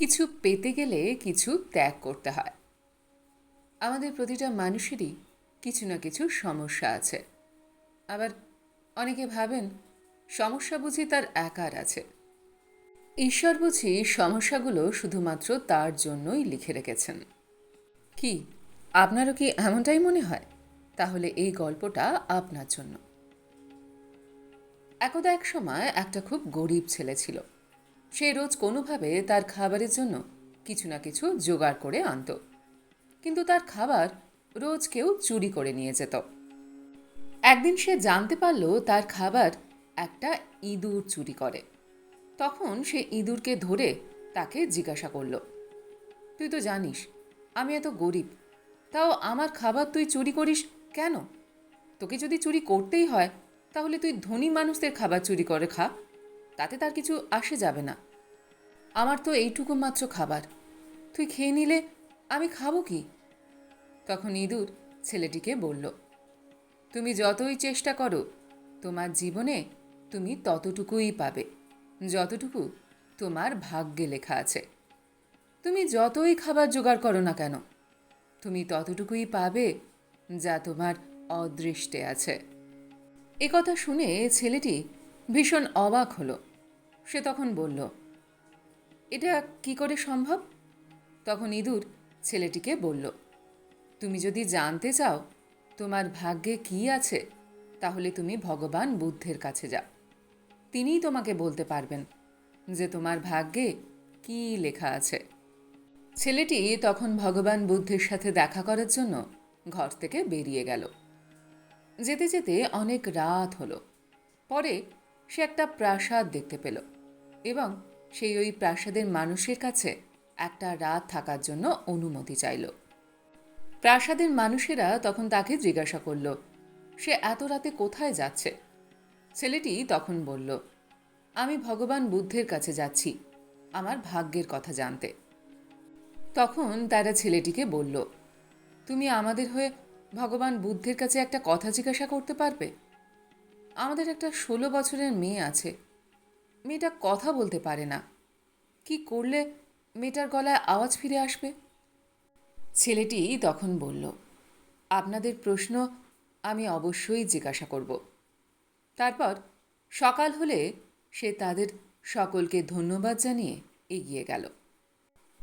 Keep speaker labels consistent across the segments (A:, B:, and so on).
A: কিছু পেতে গেলে কিছু ত্যাগ করতে হয়। আমাদের প্রতিটা মানুষেরই কিছু না কিছু সমস্যা আছে। আবার অনেকে ভাবেন, সমস্যা বুঝি তার একার আছে। ঈশ্বর বুঝি সমস্যাগুলো শুধুমাত্র তার জন্যই লিখে রেখেছেন। কি, আপনারও কি এমনটাই মনে হয়? তাহলে এই গল্পটা আপনার জন্য। একদা এক সময় একটা খুব গরিব ছেলে ছিল। সে রোজ কোনোভাবে তার খাবারের জন্য কিছু না কিছু জোগাড় করে আনত। কিন্তু তার খাবার রোজ কেউ চুরি করে নিয়ে যেত। একদিন সে জানতে পারল তার খাবার একটা ইঁদুর চুরি করে। তখন সে ইঁদুরকে ধরে তাকে জিজ্ঞাসা করল, তুই তো জানিস, আমি এত গরিব, তাও আমার খাবার তুই চুরি করিস কেন? তোকে যদি চুরি করতেই হয়, তাহলে তুই ধনী মানুষদের খাবার চুরি করে খা। তাতে তার কিছু আসে যাবে না। আমার তো এইটুকু মাত্র খাবার। তুই খেয়ে নিলে আমি খাব কি? তখন ইঁদুর ছেলেটিকে বলল, তুমি যতই চেষ্টা করো, তোমার জীবনে তুমি ততটুকুই পাবে। যতটুকু তোমার ভাগ্যে লেখা আছে। তুমি যতই খাবার জোগাড় করো না কেন, তুমি ততটুকুই পাবে যা তোমার অদৃষ্টে আছে। এ কথা শুনে ছেলেটি ভীষণ অবাক হলো। সে তখন বলল, এটা কি করে সম্ভব? তখন ইঁদুর ছেলেটিকে বলল, তুমি যদি জানতে চাও তোমার ভাগ্যে কি আছে, তাহলে তুমি ভগবান বুদ্ধের কাছে যাও। তিনিই তোমাকে বলতে পারবেন যে তোমার ভাগ্যে কি লেখা আছে। ছেলেটি তখন ভগবান বুদ্ধের সাথে দেখা করার জন্য ঘর থেকে বেরিয়ে গেল। যেতে যেতে অনেক রাত হলো। পরে সে একটা প্রাসাদ দেখতে পেল। এবং সেই ওই প্রাসাদের মানুষের কাছে একটা রাত থাকার জন্য অনুমতি চাইল। প্রাসাদের মানুষেরা তখন তাকে জিজ্ঞাসা করল, সে এত রাতে কোথায় যাচ্ছে? ছেলেটি তখন বলল, আমি ভগবান বুদ্ধের কাছে যাচ্ছি, আমার ভাগ্যের কথা জানতে। তখন তারা ছেলেটিকে বলল, তুমি আমাদের হয়ে ভগবান বুদ্ধের কাছে একটা কথা জিজ্ঞাসা করতে পারবে? আমাদের একটা ষোলো বছরের মেয়ে আছে মেয়েটা কথা বলতে পারে না। কি করলে মেয়েটার গলায় আওয়াজ ফিরে আসবে? ছেলেটি তখন বলল, আপনাদের প্রশ্ন আমি অবশ্যই জিজ্ঞাসা করব। তারপর সকাল হলে সে তাদের সকলকে ধন্যবাদ জানিয়ে এগিয়ে গেল।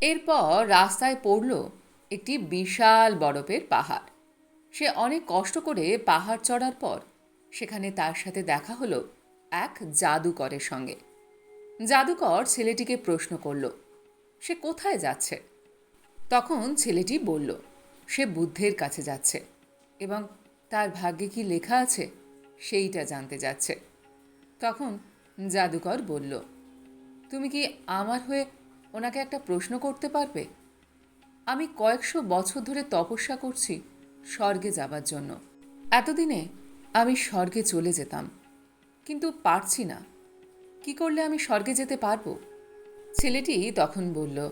A: এরপর রাস্তায় পড়ল একটি বিশাল বরফের পাহাড়। সে অনেক কষ্ট করে পাহাড় চড়ার পর সেখানে তার সাথে দেখা হলো এক জাদুকরের সঙ্গে। জাদুকর ছেলেটিকে প্রশ্ন করল, সে কোথায় যাচ্ছে? তখন ছেলেটি বলল, সে বুদ্ধের কাছে যাচ্ছে এবং তার ভাগ্যে কি লেখা আছে সেইটা জানতে যাচ্ছে। তখন জাদুকর বলল, তুমি কি আমার হয়ে ওনাকে একটা প্রশ্ন করতে পারবে? আমি কয়েকশো বছর ধরে তপস্যা করছি স্বর্গে যাবার জন্য। এতদিনে আমি স্বর্গে চলে যেতাম, কিন্তু পারছি না। কি করলে আমি স্বর্গে যেতে পারব? ছেলেটি তখন বলল,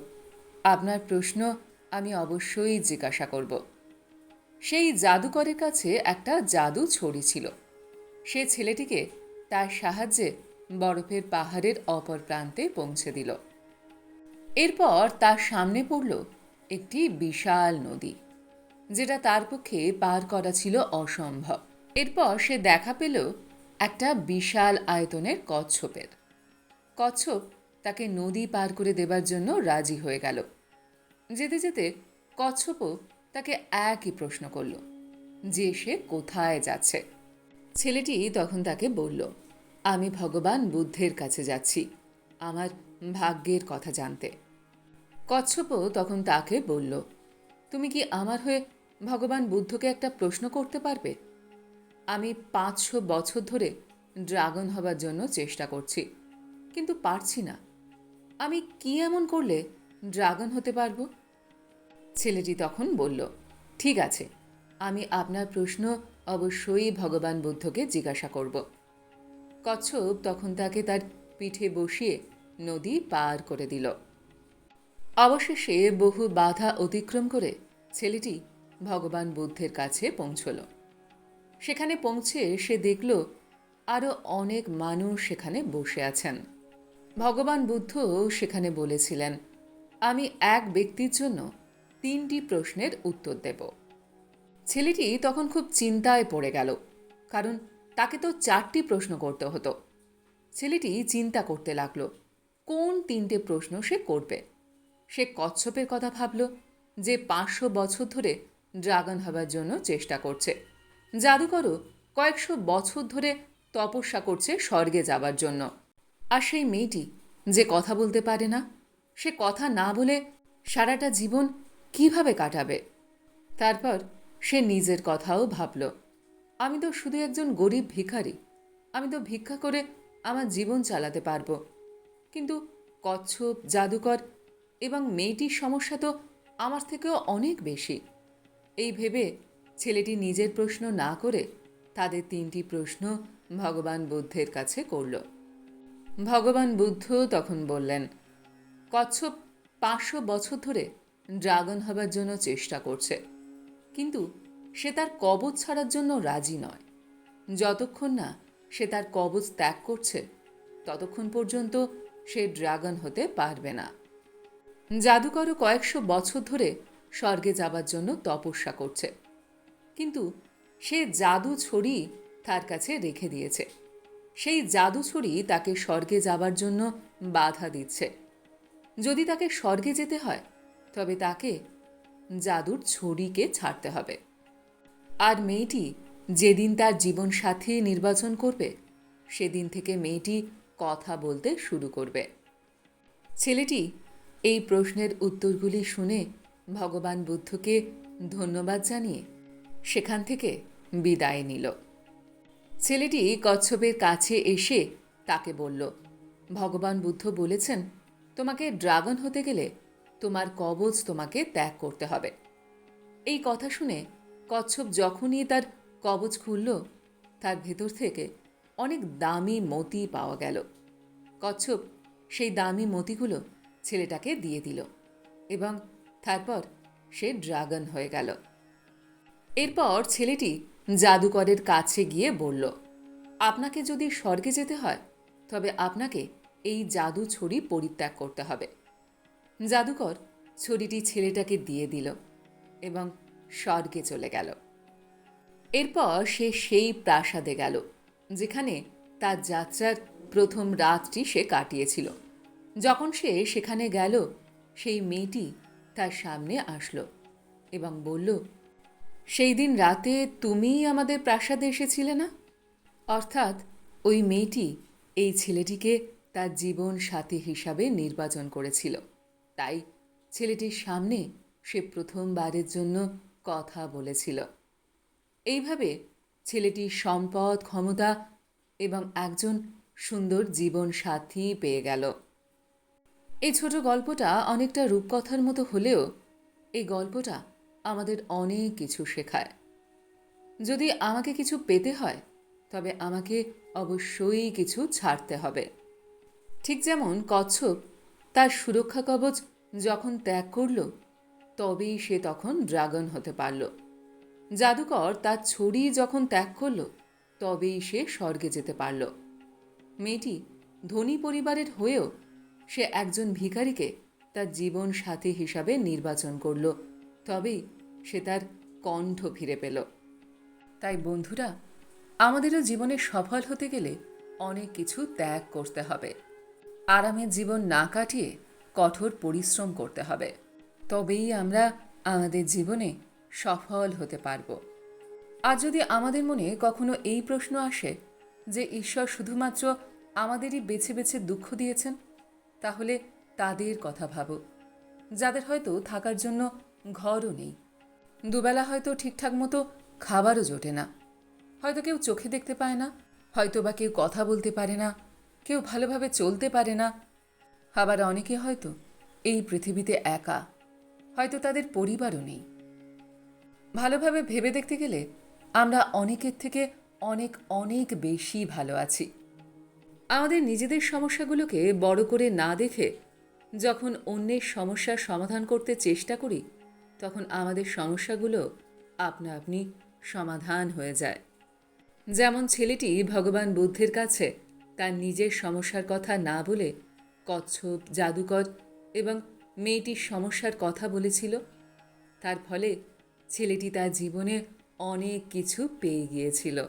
A: আপনার প্রশ্ন আমি অবশ্যই জিজ্ঞাসা করব। সেই জাদুকরের কাছে একটা জাদু ছড়ি ছিল। সে ছেলেটিকে তার সাহায্যে বরফের পাহাড়ের অপর প্রান্তে পৌঁছে দিল। এরপর তার সামনে পড়ল একটি বিশাল নদী, যেটা তার পক্ষে পার করা ছিল অসম্ভব। এরপর সে দেখা পেল একটা বিশাল আয়তনের কচ্ছপের। কচ্ছপ তাকে নদী পার করে দেবার জন্য রাজি হয়ে গেল। যেতে যেতে কচ্ছপও তাকে একই প্রশ্ন করল, যে সে কোথায় যাচ্ছে। ছেলেটি তখন তাকে বলল, আমি ভগবান বুদ্ধের কাছে যাচ্ছি, আমার ভাগ্যের কথা জানতে। কচ্ছপও তখন তাকে বলল, তুমি কি আমার হয়ে ভগবান বুদ্ধকে একটা প্রশ্ন করতে পারবে? আমি পাঁচশো বছর ধরে ড্রাগন হবার জন্য চেষ্টা করছি কিন্তু পারছি না। আমি কি এমন করলে ড্রাগন হতে পারব? ছেলেটি তখন বলল, ঠিক আছে, আমি আপনার প্রশ্ন অবশ্যই ভগবান বুদ্ধকে জিজ্ঞাসা করব। কচ্ছপ তখন তাকে তার পিঠে বসিয়ে নদী পার করে দিল। অবশেষে বহু বাধা অতিক্রম করে ছেলেটি ভগবান বুদ্ধের কাছে পৌঁছল। সেখানে পৌঁছে সে দেখল আরও অনেক মানুষ সেখানে বসে আছেন। ভগবান বুদ্ধ সেখানে বলেছিলেন, আমি এক ব্যক্তির জন্য তিনটি প্রশ্নের উত্তর দেব। ছেলেটি তখন খুব চিন্তায় পড়ে গেল, কারণ তাকে তো চারটি প্রশ্ন করতে হতো। ছেলেটি চিন্তা করতে লাগল, কোন তিনটে প্রশ্ন সে করবে? সে কচ্ছপের কথা ভাবল, যে পাঁচশো বছর ধরে ড্রাগন হবার জন্য চেষ্টা করছে। জাদুকরও কয়েকশো বছর ধরে তপস্যা করছে স্বর্গে যাবার জন্য। আর সেই মেয়েটি যে কথা বলতে পারে না, সে কথা না বলে সারাটা জীবন কীভাবে কাটাবে? তারপর সে নিজের কথাও ভাবল, আমি তো শুধু একজন গরিব ভিখারি, আমি তো ভিক্ষা করে আমার জীবন চালাতে পারব। কিন্তু কচ্ছপ, জাদুকর এবং মেয়েটির সমস্যা তো আমার থেকেও অনেক বেশি। এই ভেবে ছেলেটি নিজের প্রশ্ন না করে তাদের তিনটি প্রশ্ন ভগবান বুদ্ধের কাছে করল। ভগবান বুদ্ধ তখন বললেন, কচ্ছপ পাঁচশো বছর ধরে ড্রাগন হবার জন্য চেষ্টা করছে। কিন্তু সে তার কবচ ছাড়ার জন্য রাজি নয়। যতক্ষণ না সে তার কবচ ত্যাগ করছে, ততক্ষণ পর্যন্ত সে ড্রাগন হতে পারবে না। জাদুকরও কয়েকশো বছর ধরে স্বর্গে যাবার জন্য তপস্যা করছে। কিন্তু সে জাদু ছড়ি তার কাছে রেখে দিয়েছে। সেই জাদু ছড়ি তাকে স্বর্গে যাবার জন্য বাধা দিচ্ছে। যদি তাকে স্বর্গে যেতে হয়, তবে তাকে জাদুর ছড়িকে ছাড়তে হবে। আর মেয়েটি যেদিন তার জীবন সাথী নির্বাচন করবে, সেদিন থেকে মেয়েটি কথা বলতে শুরু করবে। ছেলেটি এই প্রশ্নের উত্তরগুলি শুনে ভগবান বুদ্ধকে ধন্যবাদ জানিয়ে সেখান থেকে বিদায় নিল। ছেলেটি কচ্ছপের কাছে এসে তাকে বলল, ভগবান বুদ্ধ বলেছেন, তোমাকে ড্রাগন হতে গেলে তোমার কবচ তোমাকে ত্যাগ করতে হবে। এই কথা শুনে কচ্ছপ যখনই তার কবচ খুলল, তার ভেতর থেকে অনেক দামি মতি পাওয়া গেল। কচ্ছপ সেই দামি মতিগুলো ছেলেটাকে দিয়ে দিল এবং তারপর সে ড্রাগন হয়ে গেল। এরপর ছেলেটি জাদুকরের কাছে গিয়ে বলল, আপনাকে যদি স্বর্গে যেতে হয়, তবে আপনাকে এই জাদু ছড়ি পরিত্যাগ করতে হবে। জাদুকর ছড়িটি ছেলেটাকে দিয়ে দিল এবং স্বর্গে চলে গেল। এরপর সে সেই প্রাসাদে গেল, যেখানে তার যাত্রার প্রথম রাতটি সে কাটিয়েছিল। যখন সে সেখানে গেল, সেই মেয়েটি তার সামনে আসলো এবং বলল সেই দিন রাতে তুমিই আমাদের প্রাসাদে এসেছিলে না? অর্থাৎ ওই মেয়েটি এই ছেলেটিকে তার জীবন সাথী হিসাবে নির্বাচন করেছিল। তাই ছেলেটির সামনে সে প্রথমবারের জন্য কথা বলেছিল। এইভাবে ছেলেটি সম্পদ, ক্ষমতা এবং একজন সুন্দর জীবন সাথী পেয়ে গেল। এই ছোট গল্পটা অনেকটা রূপকথার মতো হলেও এই গল্পটা আমাদের অনেক কিছু শেখায়। যদি আমাকে কিছু পেতে হয়, তবে আমাকে অবশ্যই কিছু ছাড়তে হবে। ঠিক যেমন কচ্ছপ তার সুরক্ষা কবচ যখন ত্যাগ করল, তবেই সে তখন ড্রাগন হতে পারল। জাদুকর তার ছড়ি যখন ত্যাগ করল, তবেই সে স্বর্গে যেতে পারল। মেয়েটি ধনী পরিবারের হয়েও সে একজন ভিখারিকে তার জীবন সাথী হিসাবে নির্বাচন করল। তবেই সে তার কণ্ঠ ফিরে পেল। তাই বন্ধুরা, আমাদেরও জীবনে সফল হতে গেলে অনেক কিছু ত্যাগ করতে হবে। আরামের জীবন না কাটিয়ে কঠোর পরিশ্রম করতে হবে। তবেই আমরা আমাদের জীবনে সফল হতে পারব। আর যদি আমাদের মনে কখনো এই প্রশ্ন আসে যে ঈশ্বর শুধুমাত্র আমাদেরই বেছে বেছে দুঃখ দিয়েছেন, তাহলে তাদের কথা ভাবো যাদের হয়তো থাকার জন্য ঘরও নেই। দুবেলা হয়তো ঠিকঠাক মতো খাবারও জোটে না। হয়তো কেউ চোখে দেখতে পায় না, হয়তো বা কেউ কথা বলতে পারে না, কেউ ভালোভাবে চলতে পারে না। আবার অনেকে হয়তো এই পৃথিবীতে একা, হয়তো তাদের পরিবারও নেই। ভালোভাবে ভেবে দেখতে গেলে আমরা অনেকের থেকে অনেক অনেক বেশি ভালো আছি। আমাদের নিজেদের সমস্যাগুলোকে বড় করে না দেখে যখন অন্যের সমস্যার সমাধান করতে চেষ্টা করি তখন আমাদের সমস্যাগুলো আপনা আপনি সমাধান হয়ে যায়। যেমন ছেলেটি ভগবান বুদ্ধের কাছে তার নিজের সমস্যার কথা না বলে কচ্ছপ, জাদুকর এবং মেয়েটির সমস্যার কথা বলেছিল। তার ফলে ছেলেটি তার জীবনে অনেক কিছু পেয়ে গিয়েছিল।